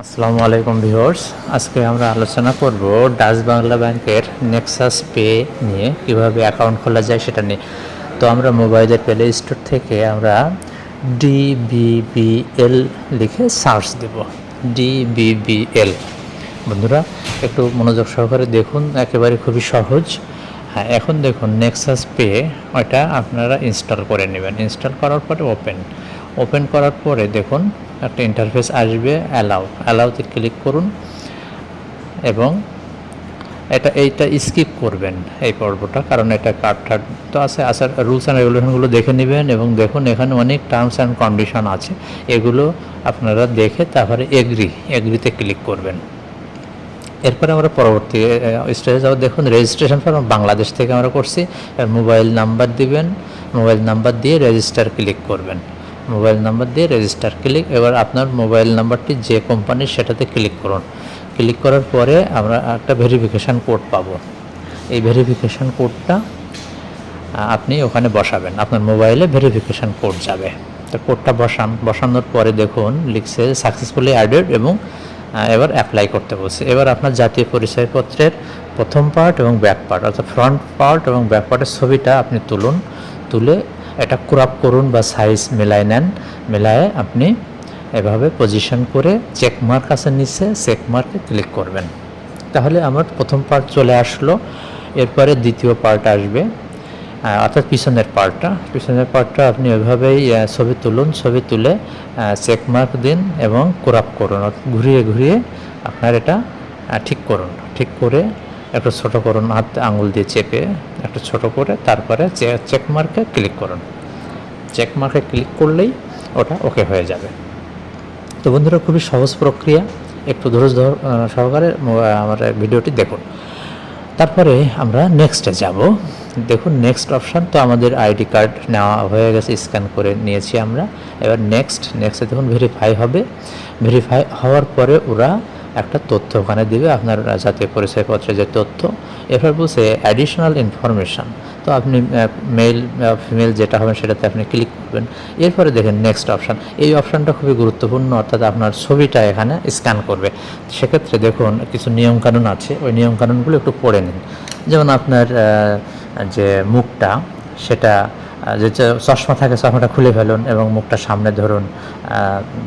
আসসালামু আলাইকুম ভিউয়ার্স, আজকে আমরা আলোচনা করব ডাচ বাংলা ব্যাংকের নেক্সাস পে নিয়ে, কীভাবে অ্যাকাউন্ট খোলা যায় সেটা নিয়ে। তো আমরা মোবাইলের প্লে স্টোর থেকে আমরা ডিবিবিএল লিখে সার্চ দেব। ডিবিবিএল বন্ধুরা, একটু মনোযোগ সহকারে দেখুন, একেবারে খুবই সহজ। হ্যাঁ এখন দেখুন, নেক্সাস পে ওটা আপনারা ইনস্টল করে নেবেন। ইনস্টল করার পরে ওপেন ওপেন করার পরে দেখুন, একটা ইন্টারফেস আসবে অ্যালাউ অ্যালাউতে ক্লিক করুন এবং এটা, এইটা স্কিপ করবেন এই পর্বটা, কারণ এটা কার্ড টার্ড তো আছে। আসার রুলস অ্যান্ড রেগুলেশনগুলো দেখে নেবেন এবং দেখুন, এখানে অনেক টার্মস অ্যান্ড কন্ডিশন আছে। এগুলো আপনারা দেখে তারপরে এগ্রি এগ্রিতে ক্লিক করবেন। এরপরে আমরা পরবর্তী স্টেজে যাব। দেখুন রেজিস্ট্রেশন ফর্ম বাংলাদেশ থেকে আমরা করছি। মোবাইল নাম্বার দিবেন। মোবাইল নাম্বার দিয়ে রেজিস্টার ক্লিক করবেন। মোবাইল নাম্বার দিয়ে রেজিস্টার ক্লিক এবার আপনার মোবাইল নাম্বারটি যে কোম্পানির সেটাতে ক্লিক করুন। ক্লিক করার পরে আমরা একটা ভেরিফিকেশান কোড পাবো। এই ভেরিফিকেশান কোডটা আপনি ওখানে বসাবেন। আপনার মোবাইলে ভেরিফিকেশান কোড যাবে। তো কোডটা বসান, বসানোর পরে দেখুন, লিখছে সাকসেসফুলি অ্যাডেড এবং এবার অ্যাপ্লাই করতে বলছে। এবার আপনার জাতীয় পরিচয়পত্রের প্রথম পার্ট এবং ব্যাক পার্ট অর্থাৎ ফ্রন্ট পার্ট এবং ব্যাক পার্টের ছবিটা আপনি তুলুন। তুলে এটা ক্রপ করুন বা সাইজ মেলায় নেন, মেলায় আপনি এভাবে পজিশন করে চেক মার্ক আছে নিচে চেক মার্কে ক্লিক করবেন। তাহলে আমার প্রথম পার্ট চলে আসলো, এরপরে দ্বিতীয় পার্ট আসবে অর্থাৎ পিছনের পার্টটা পিছনের পার্টটা আপনি ওইভাবেই ছবি তুলুন, ছবি তুলে চেক মার্ক দিন এবং ক্রপ করুন ঘুরিয়ে ঘুরিয়ে আপনার এটা ঠিক করুন। ঠিক করে একটু ছোট করুন, হাত আঙুল দিয়ে চেপে একটা ছোট করে তারপরে চেক মার্কে ক্লিক করুন। চেক মার্কে ক্লিক করলেই ওটা ওকে হয়ে যাবে। তো বন্ধুরা, খুবই সহজ প্রক্রিয়া। একটু ধৈর্য ধর- সহকারে আমার ভিডিওটি দেখুন। তারপরে আমরা নেক্সটে যাব। দেখুন নেক্সট অপশান তো আমাদের আইডি কার্ড নেওয়া হয়ে গেছে স্ক্যান করে নিয়েছি আমরা। এবার নেক্সট নেক্সটে দেখুন ভেরিফাই হবে। ভেরিফাই হওয়ার পরে ওরা একটা তথ্য ওখানে দিবে, আপনার জাতীয় পরিচয়পত্রের যে তথ্য, এরপর বলছে অ্যাডিশনাল ইনফরমেশান তো আপনি মেল ফিমেল যেটা হবে সেটাতে আপনি ক্লিক করবেন। এরপরে দেখেন নেক্সট অপশান এই অপশানটা খুবই গুরুত্বপূর্ণ, অর্থাৎ আপনার ছবিটা এখানে স্ক্যান করবে। সেক্ষেত্রে দেখুন, কিছু নিয়মকানুন আছে। ওই নিয়মকানুনগুলো একটু পড়ে নিন। যেমন আপনার যে মুখটা, সেটা যে চশমা থাকে, চশমাটা খুলে ফেলুন এবং মুখটা সামনে ধরুন।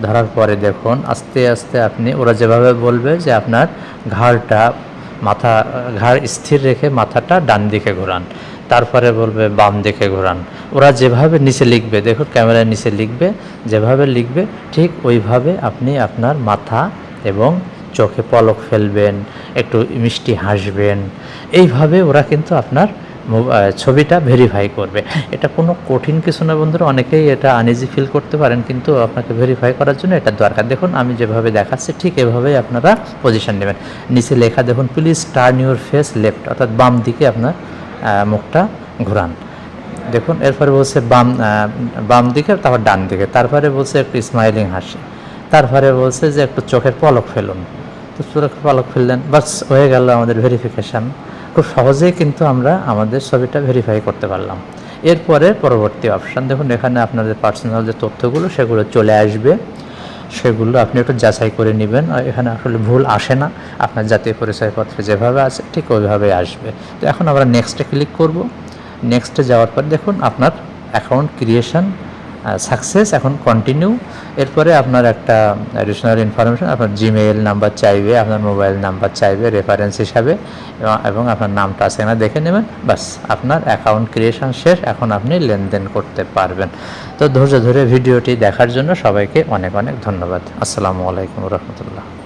ধরার পরে দেখুন, আস্তে আস্তে আপনি, ওরা যেভাবে বলবে যে আপনার ঘাড়টা, মাথা, ঘাড় স্থির রেখে মাথাটা ডান দিকে ঘোরান। তারপরে বলবে বাম দিকে ঘোরান। ওরা যেভাবে নিচে লিখবে, দেখুন ক্যামেরার নিচে লিখবে, যেভাবে লিখবে, ঠিক ওইভাবে আপনি আপনার মাথা এবং চোখে পলক ফেলবেন, একটু মিষ্টি হাসবেন। এইভাবে ওরা কিন্তু আপনার ছবিটা ভেরিফাই করবে। এটা কোনো কঠিন কিছু না বন্ধুরা, অনেকেই এটা আনইজি ফিল করতে পারেন, কিন্তু আপনাকে ভেরিফাই করার জন্য এটা দরকার। দেখুন, আমি যেভাবে দেখাচ্ছি, ঠিক এভাবেই আপনারা পজিশন নেবেন। নিচে লেখা দেখুন please turn your face left অর্থাৎ বাম দিকে আপনার মুখটা ঘোরান। দেখুন, এরপরে বলছে বাম বাম দিকে, তারপর ডান দিকে। তারপরে বলছে একটু স্মাইলিং হাসি। তারপরে বলছে যে একটু চোখের পলক ফেলুন। তো চোখের পলক ফেললেন, বাস, হয়ে গেল আমাদের ভেরিফিকেশান খুব সহজেই কিন্তু আমরা আমাদের ছবিটা ভেরিফাই করতে পারলাম। এরপরে পরবর্তী অপশান দেখুন এখানে আপনাদের পার্সোনাল যে তথ্যগুলো, সেগুলো চলে আসবে। সেগুলো আপনি একটু যাচাই করে নেবেন। আর এখানে আসলে ভুল আসে না। আপনার জাতীয় পরিচয়পত্রে যেভাবে আছে, ঠিক ওইভাবে আসবে। তো এখন আমরা নেক্সটে ক্লিক করব। নেক্সটে যাওয়ার পর দেখুন আপনার অ্যাকাউন্ট ক্রিয়েশন সাকসেস এখন কন্টিনিউ এরপরে আপনার একটা অ্যাডিশনাল ইনফরমেশন আপনার জিমেইল নাম্বার চাইবে, আপনার মোবাইল নাম্বার চাইবে রেফারেন্স হিসাবে, এবং- আপনার নামটা আছে না দেখে নেবেন। বাস আপনার অ্যাকাউন্ট ক্রিয়েশন শেষ, এখন আপনি লেনদেন করতে পারবেন। তো ধৈর্য ধরে ভিডিওটি দেখার জন্য সবাইকে অনেক অনেক ধন্যবাদ। আসসালামু আলাইকুম রহমতুল্লাহ।